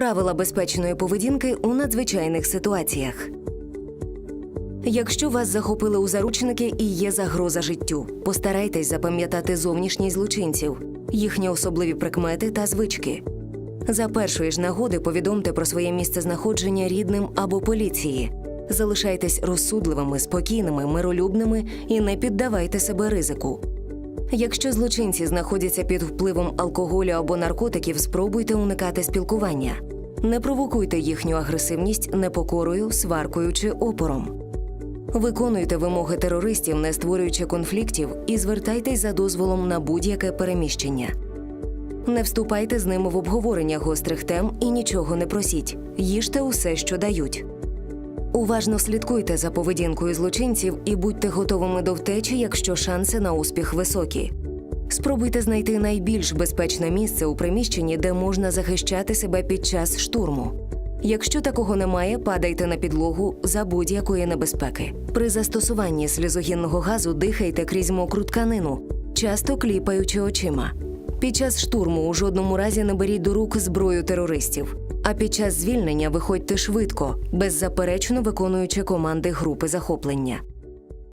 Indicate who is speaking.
Speaker 1: Правила безпечної поведінки у надзвичайних ситуаціях. Якщо вас захопили у заручники і є загроза життю, постарайтесь запам'ятати зовнішність злочинців, їхні особливі прикмети та звички. За першої ж нагоди повідомте про своє місце знаходження рідним або поліції. Залишайтесь розсудливими, спокійними, миролюбними і не піддавайте себе ризику. Якщо злочинці знаходяться під впливом алкоголю або наркотиків, спробуйте уникати спілкування. Не провокуйте їхню агресивність непокорою, сваркою чи опором. Виконуйте вимоги терористів, не створюючи конфліктів, і звертайтесь за дозволом на будь-яке переміщення. Не вступайте з ними в обговорення гострих тем і нічого не просіть. Їжте усе, що дають. Уважно слідкуйте за поведінкою злочинців і будьте готовими до втечі, якщо шанси на успіх високі. Спробуйте знайти найбільш безпечне місце у приміщенні, де можна захищати себе під час штурму. Якщо такого немає, падайте на підлогу за будь-якої небезпеки. При застосуванні сльозогінного газу дихайте крізь мокру тканину, часто кліпаючи очима. Під час штурму у жодному разі не беріть до рук зброю терористів. А під час звільнення виходьте швидко, беззаперечно виконуючи команди групи захоплення.